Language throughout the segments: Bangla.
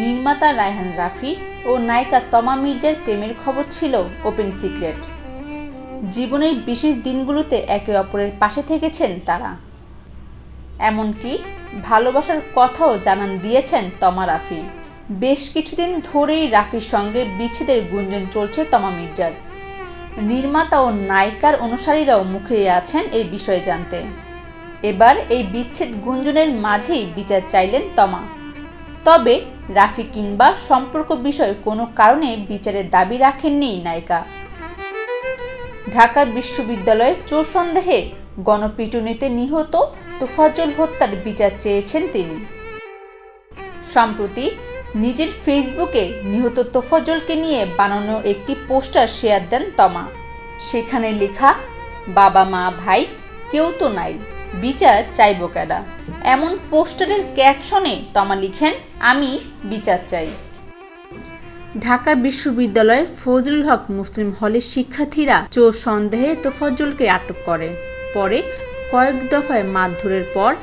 নির্মাতা রায়হান রাফি ও নায়িকা তমা মির্জার প্রেমের খবর ছিল ওপেন সিক্রেট। জীবনের বিশেষ দিনগুলোতে একে অপরের পাশে থেকেছেন তারা। এমনকি ভালোবাসার কথাও জানান দিয়েছেন তমা রাফি। বেশ কিছুদিন ধরেই রাফির সঙ্গে বিচ্ছেদের গুঞ্জন চলছে তমা মির্জার। নির্মাতা ও নায়িকার অনুসারীরাও মুখে আছেন এই বিষয়ে জানতে। এবার এই বিচ্ছেদ গুঞ্জনের মাঝেই বিচার চাইলেন তমা। তবে রাফি কিংবা সম্পর্ক বিষয়ে কোনো কারণে বিচারের দাবি রাখেননি নায়িকা। ঢাকা বিশ্ববিদ্যালয়ে চোর সন্দেহে গণপিটুনিতে নিহত তোফাজ্জল হত্যার বিচার চেয়েছেন তিনি। সম্প্রতি নিজের ফেসবুকে নিহত তোফাজ্জলকে নিয়ে বানানো একটি পোস্টার শেয়ার দেন তমা। সেখানে লেখা বাবা মা ভাই, কেউ তো নাই, বিচার চাইব কেডা? এমন পোস্টারের ক্যাপশনে তমা লিখেন, আমি বিচার চাই। ঢাকা বিশ্ববিদ্যালয়ের ফজলুল হক মুসলিম হলের শিক্ষার্থীরা চোর সন্দেহে তোফাজ্জলকে আটক করে। পরে কয়েক দফায় মারধরের পর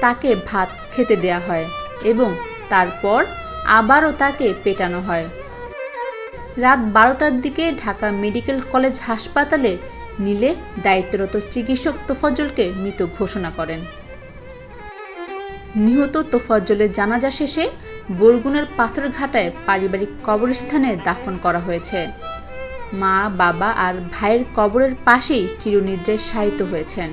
তাকে ভাত খেতে দেয়া হয় এবং তারপর আবারও তাকে পেটানো হয়। রাত বারোটার দিকে ঢাকা মেডিকেল কলেজ হাসপাতালে নিলে দায়িত্বরত চিকিৎসক তোফাজ্জলকে মৃত ঘোষণা করেন। নিহত তোফাজ্জলের জানাজা শেষে বরগুনার পাথরঘাটায় পারিবারিক কবরস্থানে দাফন করা হয়েছে। মা, বাবা আর ভাইয়ের কবরের পাশেই চিরনিদ্রায় শায়িত হয়েছেন।